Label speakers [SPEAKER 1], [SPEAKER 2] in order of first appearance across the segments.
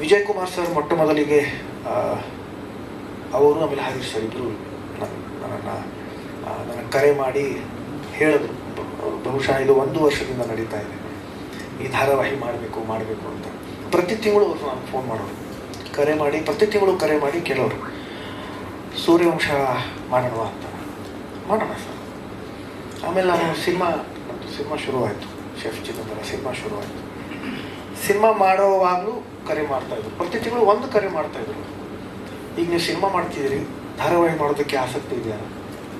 [SPEAKER 1] Vijay Kumar sir ಮೊಟ್ಟ ಮೊದಲಿಗೆ ಅವರು ಆಮೇಲೆ ಹರೀಶ್ ಸರ್ ಇಬ್ಬರು ನನ್ನನ್ನು ಕರೆ ಮಾಡಿ ಹೇಳಿದ್ರು. ಬಹುಶಃ ಇದು ಒಂದು ವರ್ಷದಿಂದ ನಡೀತಾ ಇದೆ. ಈ ಧಾರಾವಾಹಿ ಮಾಡಬೇಕು ಮಾಡಬೇಕು ಅಂತ. ಪ್ರತಿ ತಿಂಗಳು ಅವರು ನಾನು ಫೋನ್ ಮಾಡೋರು. ಕರೆ ಮಾಡಿ, ಪ್ರತಿ ತಿಂಗಳು ಕರೆ ಮಾಡಿ ಕೇಳೋರು. ಸೂರ್ಯವಂಶ ಮಾಡೋಣ ಅಂತ. ಮಾಡೋಣ ಸರ್. ಆಮೇಲೆ ನಾನು ಸಿನಿಮಾ ಸಿನಿಮಾ ಶುರುವಾಯಿತು. ಶೆಫ್ ಚಿತ್ರದ ಸಿನಿಮಾ ಶುರುವಾಯಿತು. ಸಿನಿಮಾ ಮಾಡೋವಾಗಲೂ ಕರೆ ಮಾಡ್ತಾಯಿದ್ರು ಪ್ರತಿ ತಿಂಗಳು ಒಂದು ಕರೆ ಮಾಡ್ತಾಯಿದ್ರು ಈಗ ನೀವು ಸಿನಿಮಾ ಮಾಡ್ತಿದ್ದೀರಿ, ಧಾರಾವಾಹಿ ಮಾಡೋದಕ್ಕೆ ಆಸಕ್ತಿ ಇದೆಯಾ?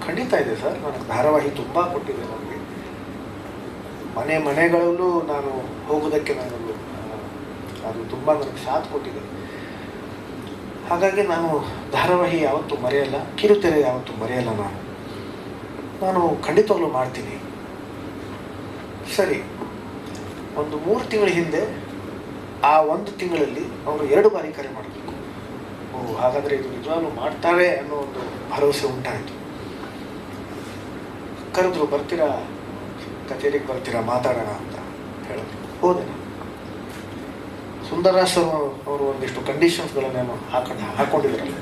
[SPEAKER 1] ಖಂಡಿತ ಇದೆ ಸರ್. ನನಗೆ ಧಾರಾವಾಹಿ ತುಂಬ ಕೊಟ್ಟಿದೆ ನನಗೆ. ಮನೆ ಮನೆಗಳಲ್ಲೂ ನಾನು ಹೋಗೋದಕ್ಕೆ ನಾನು ಅದು ತುಂಬ ನನಗೆ ಸಾಥ್ ಕೊಟ್ಟಿದೆ. ಹಾಗಾಗಿ ನಾನು ಧಾರಾವಾಹಿ ಯಾವತ್ತೂ ಮರೆಯಲ್ಲ ಕಿರುತೆರೆ ಯಾವತ್ತೂ ಮರೆಯಲ್ಲ ನಾನು. ನಾನು ಖಂಡಿತವಾಗ್ಲೂ ಮಾಡ್ತೀನಿ. ಸರಿ, ಒಂದು ಮೂರು ತಿಂಗಳ ಹಿಂದೆ ಆ ಒಂದು ತಿಂಗಳಲ್ಲಿ ಅವರು ಎರಡು ಬಾರಿ ಕರೆ ಮಾಡಬೇಕು. ಓ, ಹಾಗಾದರೆ ಇದು ನಿಜವಾಗ್ಲೂ ಮಾಡ್ತಾರೆ ಅನ್ನೋ ಒಂದು ಭರವಸೆ ಉಂಟಾಯಿತು. ಕರೆದ್ರು, ಬರ್ತೀರಾ? ಕಚೇರಿಗೆ ಬರ್ತೀರಾ? ಮಾತಾಡೋಣ ಅಂತ ಹೇಳಿದ್ರು ಹೋದೆ ಸುಂದರರಾಜ್ ಸರ್ ಅವರು ಒಂದಿಷ್ಟು ಕಂಡೀಷನ್ಸ್ಗಳನ್ನೇನು ಹಾಕೊಂಡು ಹಾಕೊಂಡಿದ್ರಲ್ಲ.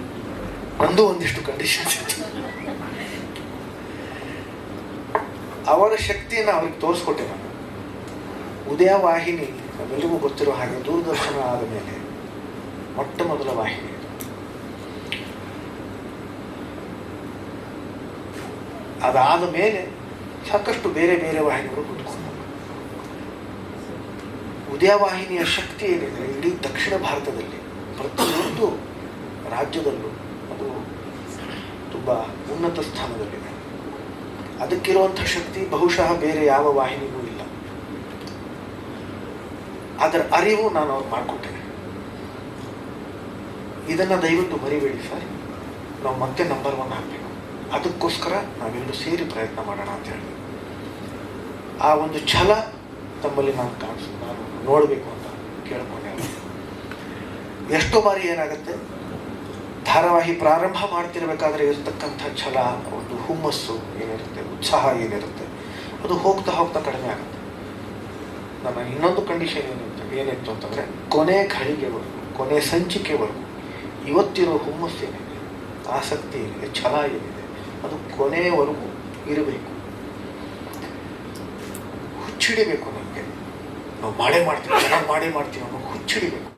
[SPEAKER 1] ನಂದು ಒಂದಿಷ್ಟು ಕಂಡೀಷನ್ಸ್ ಇತ್ತು. ಅವರ ಶಕ್ತಿಯನ್ನು ಅವ್ರಿಗೆ ತೋರಿಸ್ಕೊಟ್ಟೆ ನಾನು. ಉದಯ ವಾಹಿನಿ ನಮ್ಮೆಲ್ಲರಿಗೂ ಗೊತ್ತಿರೋ ಹಾಗೆ ದೂರದರ್ಶನ ಆದ ಮೇಲೆ ಮೊಟ್ಟ ಮೊದಲ ವಾಹಿನಿ. ಅದಾದ ಮೇಲೆ ಸಾಕಷ್ಟು ಬೇರೆ ಬೇರೆ ವಾಹಿನಿಗಳು ಕುತ್ಕೊಂಡು ಉದಯ ವಾಹಿನಿಯ ಶಕ್ತಿ ಏನಿದೆ? ಇಡೀ ದಕ್ಷಿಣ ಭಾರತದಲ್ಲಿ ಪ್ರತಿಯೊಂದು ರಾಜ್ಯದಲ್ಲೂ ಅದು ತುಂಬ ಉನ್ನತ ಸ್ಥಾನದಲ್ಲಿದೆ. ಅದಕ್ಕಿರುವಂಥ ಶಕ್ತಿ ಬಹುಶಃ ಬೇರೆ ಯಾವ ವಾಹಿನಿಗೂ ಅದರ ಅರಿವು ನಾನು ಅವ್ರು ಮಾಡಿಕೊಟ್ಟೇನೆ ಇದನ್ನು ದಯವಿಟ್ಟು ಮರಿಬೇಡಿ ಸರ್. ನಾವು ಮತ್ತೆ ನಂಬರ್ ಒನ್ ಹಾಕಬೇಕು ಅದಕ್ಕೋಸ್ಕರ ನಾವೆಲ್ಲರೂ ಸೇರಿ ಪ್ರಯತ್ನ ಮಾಡೋಣ ಅಂತ ಹೇಳಿ. ಆ ಒಂದು ಛಲ ತಮ್ಮಲ್ಲಿ ನಾನು ಕಾಣಿಸ್, ನಾನು ನೋಡಬೇಕು ಅಂತ ಕೇಳಿಕೊಂಡೆ. ಎಷ್ಟೋ ಬಾರಿ ಏನಾಗುತ್ತೆ? ಧಾರಾವಾಹಿ ಪ್ರಾರಂಭ ಮಾಡ್ತಿರ್ಬೇಕಾದ್ರೆ ಇರತಕ್ಕಂಥ ಛಲ ಒಂದು ಹುಮ್ಮಸ್ಸು ಏನಿರುತ್ತೆ, ಉತ್ಸಾಹ ಏನಿರುತ್ತೆ, ಅದು ಹೋಗ್ತಾ ಹೋಗ್ತಾ ಕಡಿಮೆ ಆಗುತ್ತೆ. ನನ್ನ ಇನ್ನೊಂದು ಕಂಡೀಷನ್ ಏನಿತ್ತು ಏನಿತ್ತು ಅಂತಂದರೆ ಕೊನೆ ಘಳಿಗೆವರೆಗೂ ಕೊನೆ ಸಂಚಿಕೆವರೆಗೂ ಇವತ್ತಿರೋ ಹುಮ್ಮಸ್ಸು ಏನಿದೆ ಆಸಕ್ತಿ ಏನಿದೆ, ಛಲ ಏನಿದೆ, ಅದು ಕೊನೆಯವರೆಗೂ ಇರಬೇಕು. ಹುಚ್ಚಿಡಿಬೇಕು ನಮಗೆ. ನಾವು ಮಾಡೇ ಮಾಡ್ತೀವಿ, ಚೆನ್ನಾಗಿ ಮಾಡೇ ಮಾಡ್ತೀವಿ ಅನ್ನೋ ಹುಚ್ಚಿಡಿಬೇಕು.